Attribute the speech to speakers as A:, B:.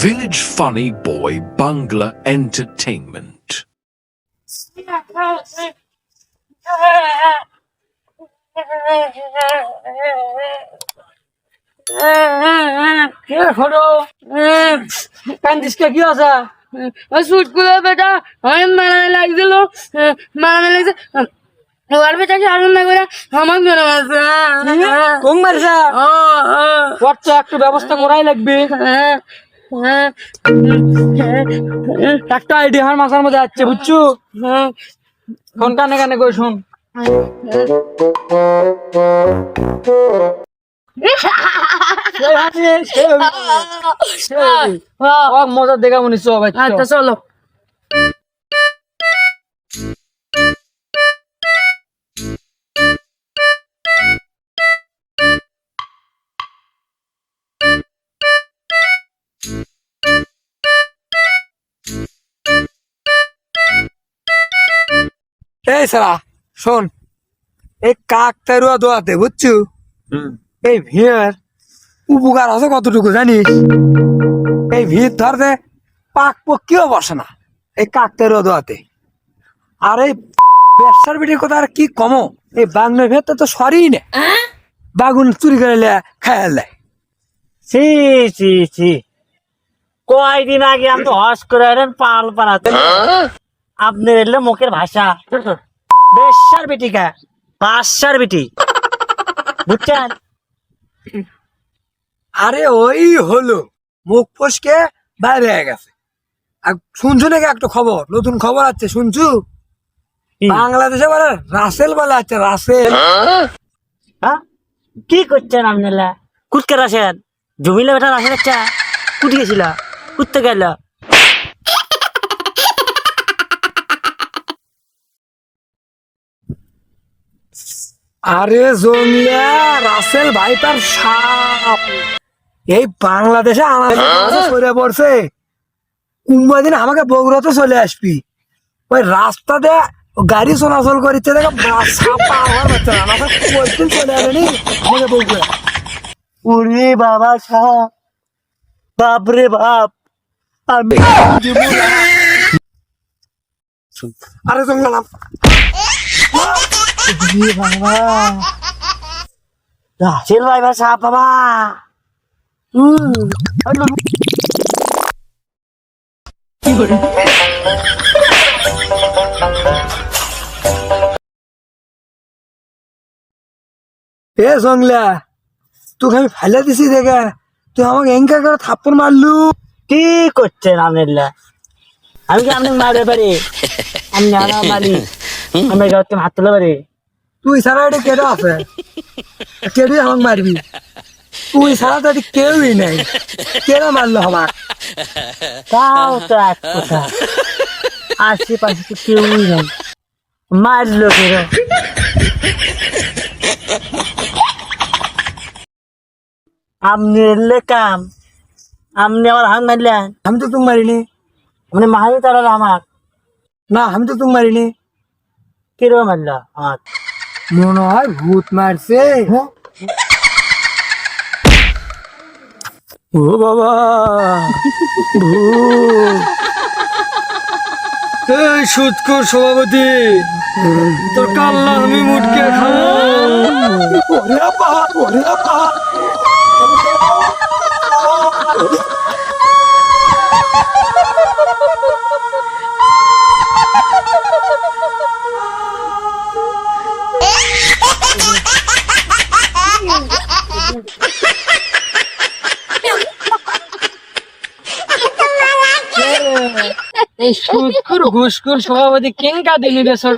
A: Village Funny Boy Bangla Entertainment.
B: কে কে কি
C: বেটা লাগছিল ওর
B: তো একটু ব্যবস্থা করাই লাগবে একটা আইডিয়া আমার মাথার মধ্যে আছে বুঝছ ফোন কানে কানে কই শুন মজা দেখা মনে
C: আচ্ছা চলো
B: এই সারা শোন এই কাক তেরুয়া দোয়াতে বুঝছ? এই ভিড় উপকার আছে কতটুকু জানিস? এই ভিড় ধরতে পাক পক্ষিও বসে না এই কাক তেরুয়া দোয়াতে। আর এই ব্যবসার বিটির কথা আর কি কমো? এই বাংলার ভেতর তো সরিই না। বাগুন চুরি করে খায় দেয়
D: ছি ছি ছি। কয়দিন আগে আমি তো হস করে পাল পাড়াতে। আপনি এলে মুখের ভাষা। বেশার বেটি কা? বাসার বেটি। বুঝছেন?
B: আরে ওই হলো। মুখ ফসকে বাইরে হয়ে গেছে। আর শুনছো নাকি একটা খবর? নতুন খবর আছে শুনছু? বাংলাদেশে বলে রাসেল বলে আছে রাসেল।
D: হ্যাঁ? কি করছেন আপনারা কুটকে রাখেন জমিলে বেটা রাখেন একটা কুটি গেছিল কুটতে গেল।
B: আরে জমিয়া রাসেল ভাই তার সাপ। এই বাংলাদেশে আমার সরে পড়ছে। কুম্বা দিন আমাকে বগুড়াতে চলে আসবি। ওই রাস্তা দিয়ে গাড়ি চলাচল করছে দেখে সাপ হওয়ার আমাকে চলে আসেনি আমাকে বগুড়া
D: বাবা সাহ বাপরে বাপ আমি
B: আরে জঙ্গলাম
D: রাসেল ভাই সাপ বাবা।
B: এ জংলা তোকে আমি ফেলে দিছি দেখে। তুই আমাকে এঙ্কা করে থাপ্পড় মারলু।
D: কি করছেন আমি কি আপনি মারতে পারি? আমি জানা মারি আমি হাত তুলে পারি?
B: তুই ছাড়া এটা কেটে আছে? কেটে আমাকে মারবি? তুই ছাড়া তো কেউই নাই। কেন মারলো আমার
D: তাও তো এক কথা। আশেপাশে তো কেউই নেই। মারলো কেন আপনি এলে কাম। আপনি আমার হাত মারলেন।
B: আমি তো তুমি মারিনি।
D: মানে মারি তারা আমার।
B: না, আমি তো তুমি মারিনি।
D: কীরকম মারলো? আমার
B: মনে হয় ভূত মারছে। ও বাবা, ভূত। এই সভাপতি, তোর কাল্লা আমি মুটকে খাব। ওরে বাপ এই সুৎকুর ঘুষকুর সভাপতি কেন কাঁদে নিবে সর